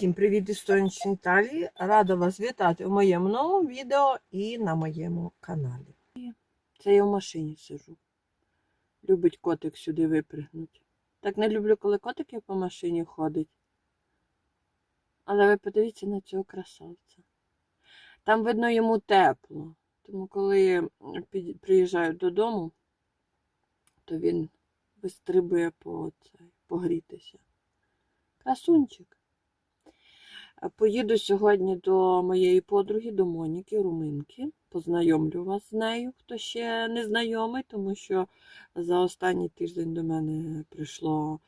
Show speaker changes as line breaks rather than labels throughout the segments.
Всім привіт із сонячної Італії. Рада вас вітати у моєму новому відео і на моєму каналі. Це я в машині сижу. Любить котик сюди випригнути. Так не люблю, коли котики по машині ходять. Але ви подивіться на цього красавця. Там, видно, йому тепло. Тому коли приїжджаю додому, то він вистрибує по цей, погрітися. Красунчик. Поїду сьогодні до моєї подруги, до Моніки, Руминки. Познайомлю вас з нею, хто ще не знайомий, тому що за останній тиждень до мене прийшло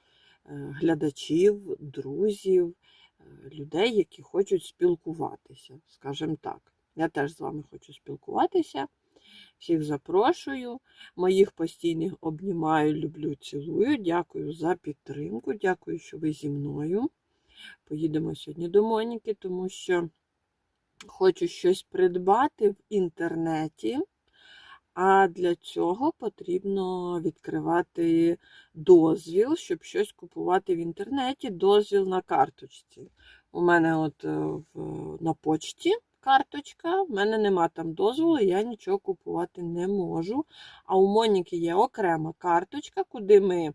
е, глядачів, друзів, е, людей, які хочуть спілкуватися, скажімо так. Я теж з вами хочу спілкуватися. Всіх запрошую. Моїх постійних обнімаю, люблю, цілую. Дякую за підтримку. Дякую, що ви зі мною. Поїдемо сьогодні до Моніки, тому що хочу щось придбати в інтернеті, а для цього потрібно відкривати дозвіл, щоб щось купувати в інтернеті. Дозвіл на карточці. У мене от е, в, на почті карточка, в мене нема там дозволу, я нічого купувати не можу. А у Моніки є окрема карточка, куди ми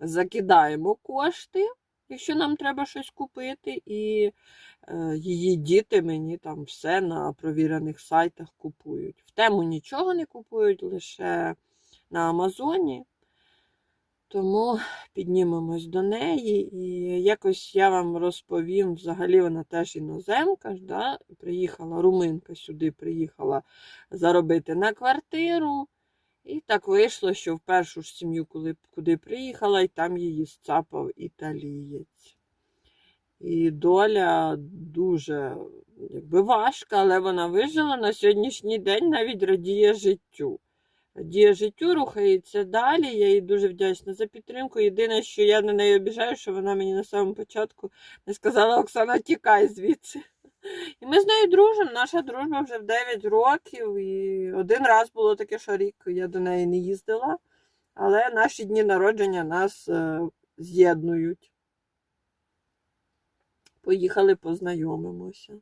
закидаємо кошти якщо нам треба щось купити, і е, її діти мені там все на провірених сайтах купують. В тему нічого не купують, лише на Амазоні. Тому піднімемось до неї, і якось я вам розповім, взагалі вона теж іноземка, да? приїхала, руминка сюди приїхала заробити на квартиру. І так вийшло, що в першу ж сім'ю, коли, куди приїхала, і там її сцапав італієць. І доля дуже якби, важка, але вона вижила на сьогоднішній день, навіть радіє життю. Радіє життю, рухається далі. Я їй дуже вдячна за підтримку. Єдине, що я на неї обіжаю, що вона мені на самому початку не сказала Оксана, тікай звідси. І ми з нею дружимо. Наша дружба вже в 9 років. І один раз було таке, що рік я до неї не їздила, але наші дні народження нас е, з'єднують. Поїхали, познайомимося.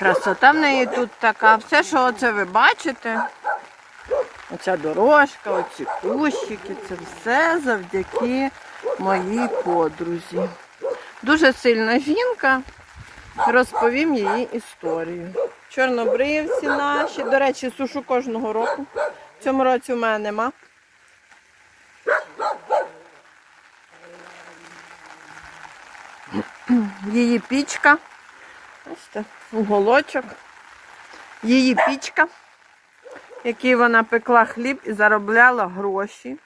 Красота в неї тут така. Все, що оце ви бачите. Оця дорожка, оці кущики, це все завдяки моїй подрузі. Дуже сильна жінка. Розповім її історію. Чорнобривці наші. До речі, сушу кожного року. В цьому році в мене нема. Її пічка. Бачите, уголочок. Її пічка, в якій вона пекла хліб і заробляла гроші.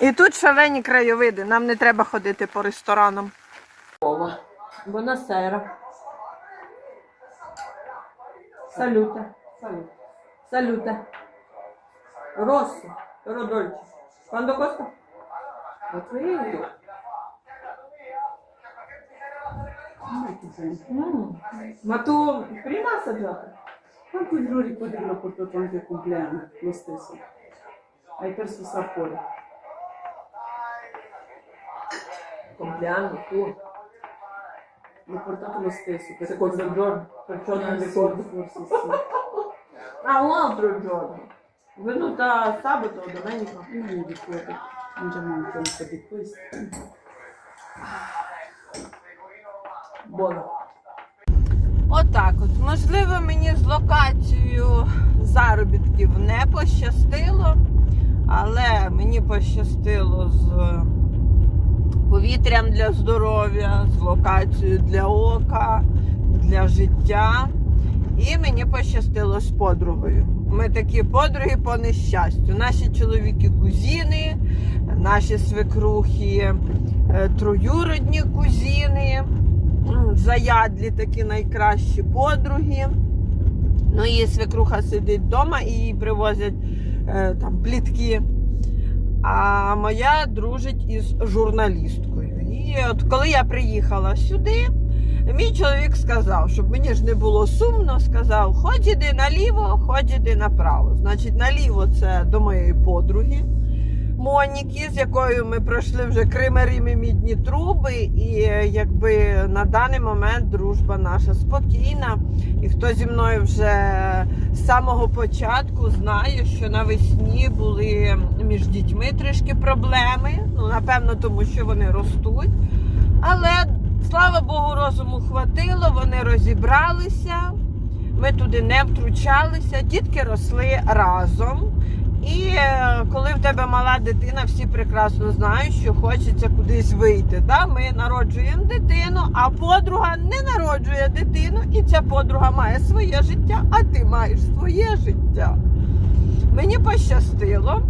І тут шалені краєвиди, нам не треба ходити по ресторанам. Бонасера. Салюте. Салюте. Россо. Родольче. Quando costa? Mm. Ma tu prima hai assaggiato?
Quanto giuro di poterlo portato anche al compleanno, lo stesso. Hai perso il sapore.
Compleanno tuo.
L'ho portato lo stesso. Per
Secondo giorno. Perciò non
Eh, sì,
ricordo.
forse sì.
Ah, un altro giorno. Venuta sabato o domenica.
Non mi ricordo. Mangiamo anche un po' di questo.
Боно. Отак от. Можливо, мені з локацією заробітків не пощастило, але мені пощастило з повітрям для здоров'я, з локацією для ока, для життя. І мені пощастило з подругою. Ми такі подруги по нещастю. Наші чоловіки кузіни, наші свекрухи, е, троюродні кузіни, заядлі такі найкращі подруги. Ну, її свекруха сидить вдома і їй привозять е, там плітки. А моя дружить із журналісткою. І от коли я приїхала сюди, мій чоловік сказав, щоб мені ж не було сумно, сказав: хоч іди наліво, хоч іди направо. Значить, наліво це до моєї подруги Моніки, з якою ми пройшли вже кримарі мідні труби. І е, якби на даний момент дружба наша спокійна. І хто зі мною вже з самого початку знає, що навесні були між дітьми трішки проблеми. Ну, напевно, тому що вони ростуть. Але слава Богу, розуму хватило, вони розібралися. Ми туди не втручалися, дітки росли разом. І е, коли в тебе мала дитина, всі прекрасно знають, що хочеться кудись вийти. Да? Ми народжуємо дитину, а подруга не народжує дитину, і ця подруга має своє життя, а ти маєш своє життя. Мені пощастило.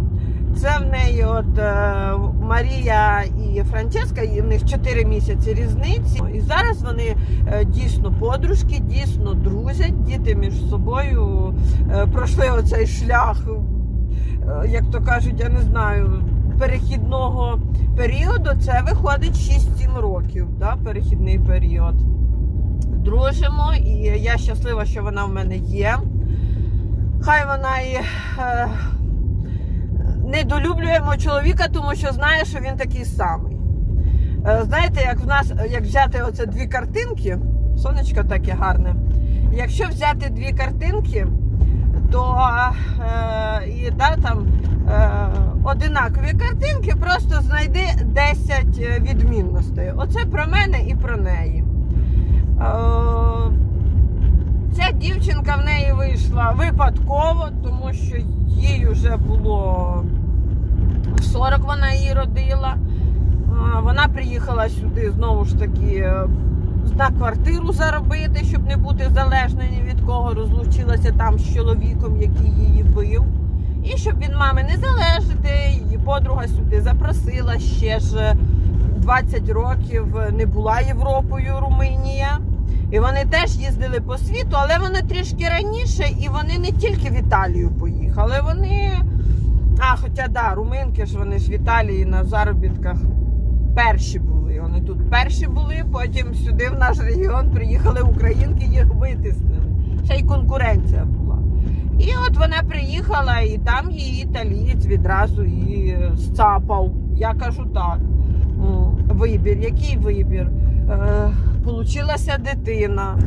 Це в неї от е, Марія і Франческа, і в них 4 місяці різниці. І зараз вони е, дійсно подружки, дійсно друзять. Діти між собою пройшли оцей шлях, як то кажуть, я не знаю, перехідного періоду. Це виходить 6-7 років, да, перехідний період. Дружимо, і я щаслива, що вона в мене є. Хай вона і. Е, недолюблюємо чоловіка, тому що знає, що він такий самий. Е, Знаєте, як в нас, як взяти оце дві картинки, сонечко таке гарне. Якщо взяти дві картинки, то е, да, там, е, одинакові картинки, просто знайди 10 відмінностей. Оце про мене і про неї. Е, Ця дівчинка в неї вийшла випадково, тому що їй вже було в 40 вона її родила. А, Вона приїхала сюди знову ж таки е, на квартиру заробити, щоб не бути залежною ні від кого. Розлучилася там з чоловіком, який її бив. І щоб від мами не залежати, її подруга сюди запросила ще ж 20 років не була Європою Румунія. І вони теж їздили по світу, але вони трішки раніше, і вони не тільки в Італію поїхали. Вони. А, хоча да, руминки ж вони ж в Італії на заробітках перші були. Вони тут перші були, потім сюди в наш регіон приїхали українки, їх витиснили. Ще й конкуренція була. І от вона приїхала, і там її італієць відразу її сцапав. Я кажу так. Вибір, який вибір? Е, Получилася дитина,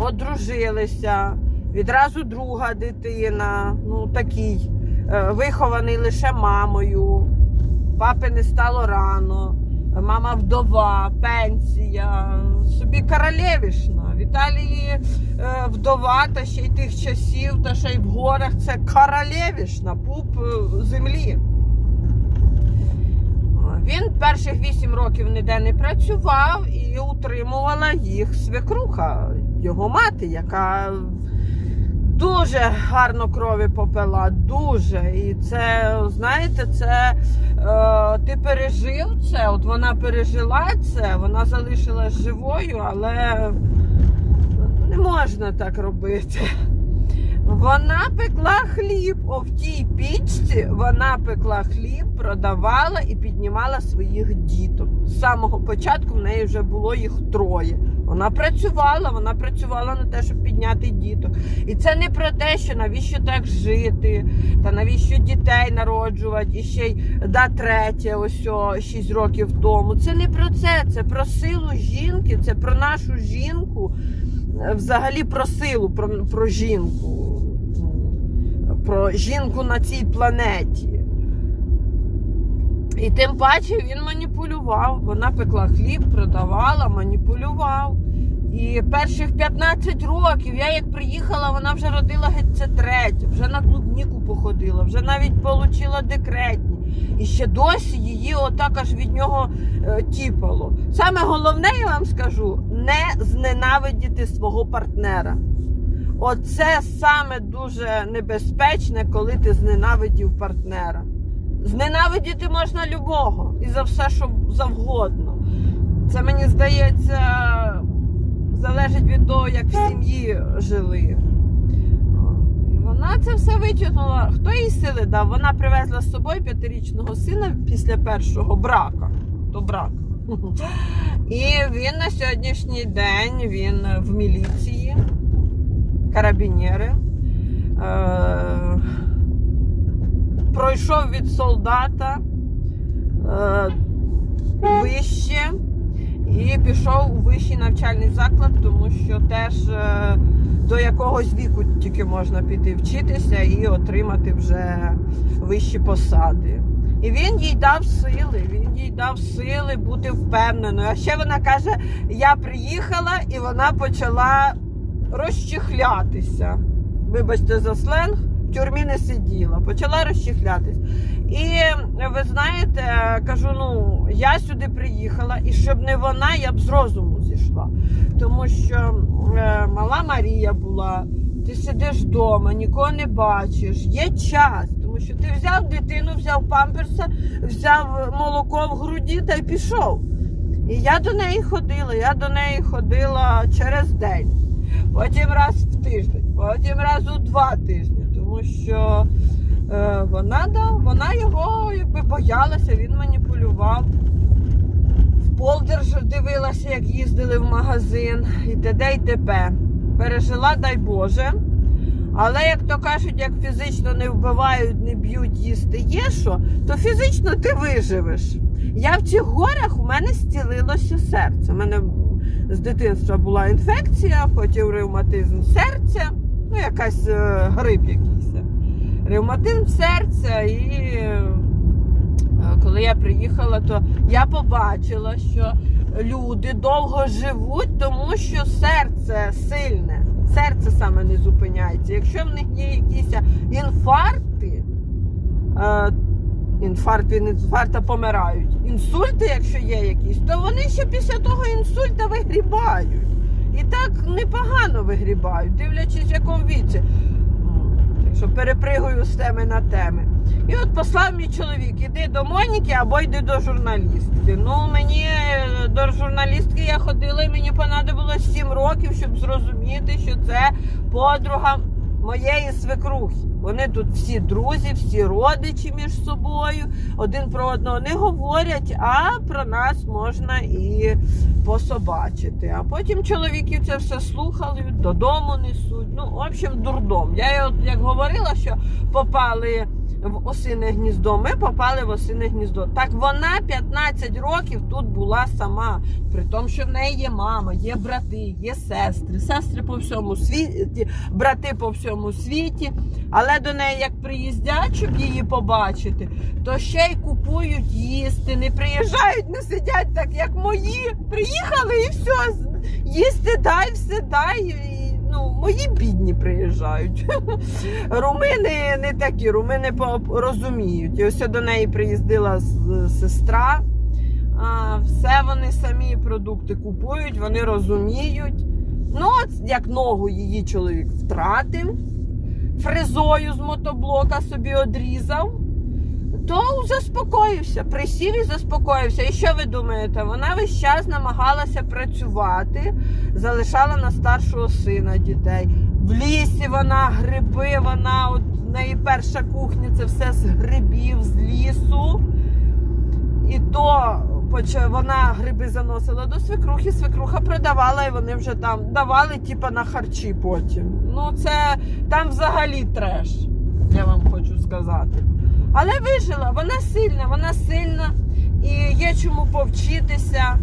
одружилися, відразу друга дитина, ну такий, е, вихований лише мамою. Папи не стало рано, мама вдова, пенсія, собі королевішна. В Італії е, вдова та ще й тих часів, та ще й в горах це королевішна, пуп е, землі. Він перших вісім років ніде не працював і утримувала їх свекруха, його мати, яка дуже гарно крові попила. Дуже. І це, знаєте, це е, ти пережив це. От вона пережила це, вона залишилась живою, але не можна так робити. Вона пекла хліб о, в тій пічці. Вона пекла хліб, продавала і піднімала своїх діток. З самого початку в неї вже було їх троє. Вона працювала, вона працювала на те, щоб підняти діток. І це не про те, що навіщо так жити, та навіщо дітей народжувати, і ще й да третє, ось о, 6 років тому. Це не про це, це про силу жінки, це про нашу жінку, е, взагалі про силу, про, про жінку, про жінку на цій планеті. І тим паче він маніпулював. Вона пекла хліб, продавала, маніпулював. І перших 15 років я як приїхала, вона вже родила третє, вже на клубніку походила, вже навіть отримала декретні. І ще досі її отак аж від нього е, тіпало. Саме головне, я вам скажу, не зненавидіти свого партнера. Оце саме дуже небезпечне, коли ти зненавидів партнера. Зненавидіти можна любого і за все, що завгодно. Це мені здається залежить від того, як в сім'ї жили. Вона це все витягнула. Хто їй сили дав? Вона привезла з собою п'ятирічного сина після першого брака. То брак. І він на сьогоднішній день він в міліції, карабінєри. Е- пройшов від солдата е- вище і пішов у вищий навчальний заклад, тому що теж е, до якогось віку тільки можна піти вчитися і отримати вже вищі посади. І він їй дав сили, він їй дав сили бути впевненою. А ще вона каже: я приїхала і вона почала розчихлятися. Вибачте за сленг, в тюрмі не сиділа, почала розчихлятись. І ви знаєте, кажу, ну я сюди приїхала, і щоб не вона, я б з розуму зійшла. Тому що е, мала Марія була, ти сидиш вдома, нікого не бачиш, є час. Тому що ти взяв дитину, взяв памперса, взяв молоко в груді та й пішов. І я до неї ходила, я до неї ходила через день, потім раз в тиждень, потім раз у два тижні, що е, вона, да, вона його якби боялася, він маніпулював. В Полдерж дивилася, як їздили в магазин, і т.д. і т.п. Пережила, дай Боже. Але як то кажуть, як фізично не вбивають, не б'ють, їсти є що, то фізично ти виживеш. Я в цих горах у мене зцілилося серце. У мене з дитинства була інфекція, потім ревматизм серця, ну якась е, грип якийсь. Ревматизм серця і е, коли я приїхала, то я побачила, що люди довго живуть, тому що серце сильне. Серце саме не зупиняється. Якщо в них є якісь інфаркти, е, інфаркт від інфаркта помирають. Інсульти, якщо є якісь, то вони ще після того інсульта вигрібають. І так непогано вигрібають, дивлячись, в якому віці. Що перепригую з теми на теми. І от послав мій чоловік, іди до Моніки або йди до журналістки. Ну, мені е, до журналістки я ходила і мені понадобилось 7 років, щоб зрозуміти, що це подруга моєї свекрухи. Вони тут всі друзі, всі родичі між собою. Один про одного не говорять, а про нас можна і пособачити. А потім чоловіки це все слухали, додому несуть. Ну, в общем, дурдом. Я як говорила, що попали в осине гніздо. Ми попали в осине гніздо. Так вона 15 років тут була сама. При тому, що в неї є мама, є брати, є сестри, сестри по всьому світі, брати по всьому світі. Але до неї, як приїздять, щоб її побачити, то ще й купують їсти, не приїжджають, не сидять так, як мої. Приїхали і все. Їсти дай, все дай. Ну, мої бідні приїжджають. Румини не такі, румини розуміють. І ось до неї приїздила сестра. Все вони самі продукти купують, вони розуміють. Ну, от як ногу її чоловік втратив, фрезою з мотоблока собі одрізав, то заспокоївся, присів і заспокоївся. І що ви думаєте? Вона весь час намагалася працювати, залишала на старшого сина дітей. В лісі вона гриби, вона от в неї перша кухня, це все з грибів, з лісу. І то вона гриби заносила до свекрухи, свекруха продавала, і вони вже там давали, типа на харчі потім. Ну, це там взагалі треш, я вам хочу сказати. Але вижила, вона сильна, вона сильна і є чому повчитися.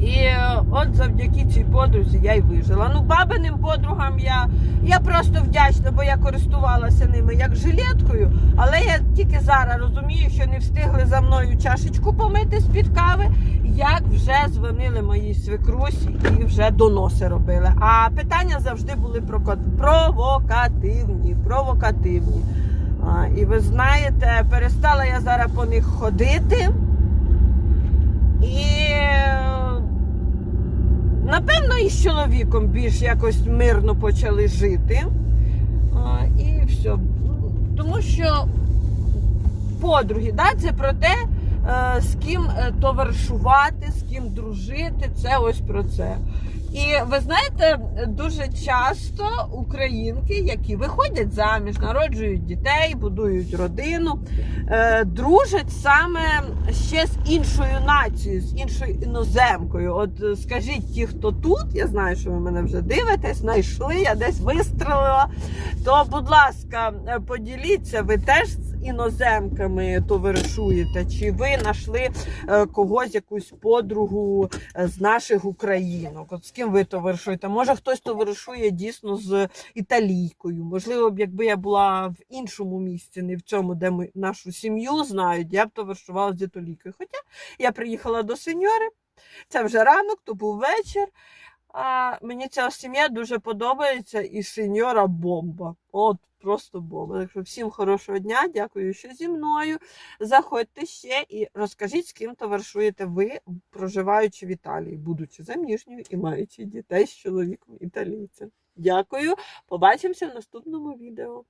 І е, от завдяки цій подрузі я й вижила. Ну, бабиним подругам я, я просто вдячна, бо я користувалася ними як жилеткою. Але я тільки зараз розумію, що не встигли за мною чашечку помити з-під кави, як вже дзвонили моїй свекрусі і вже доноси робили. А питання завжди були провокативні. провокативні. А, і ви знаєте, перестала я зараз по них ходити. І е, напевно і з чоловіком більш якось мирно почали жити. А, І все. Тому що подруги, да, це про те, е, з ким е, товаришувати, з ким дружити, це ось про це. І ви знаєте, дуже часто українки, які виходять заміж, народжують дітей, будують родину, е, дружать саме ще з іншою нацією, з іншою іноземкою. От е, скажіть ті, хто тут, я знаю, що ви мене вже дивитесь, знайшли, я десь вистрелила. То, будь ласка, е, поділіться, ви теж іноземками товаришуєте? Чи ви знайшли е, когось, якусь подругу е, з наших українок? От з ким ви товаришуєте? Може, хтось товаришує дійсно з італійкою? Можливо, б якби я була в іншому місці, не в цьому, де ми нашу сім'ю знають, я б товаришувала з італійкою. Хоча я приїхала до сеньори, це вже ранок, то був вечір. А мені ця сім'я дуже подобається і сеньора бомба. От просто бомба. Так що всім хорошого дня. Дякую, що зі мною. Заходьте ще і розкажіть, з ким товаришуєте ви, проживаючи в Італії, будучи заміжньою і маючи дітей з чоловіком італійцем. Дякую. Побачимося в наступному відео.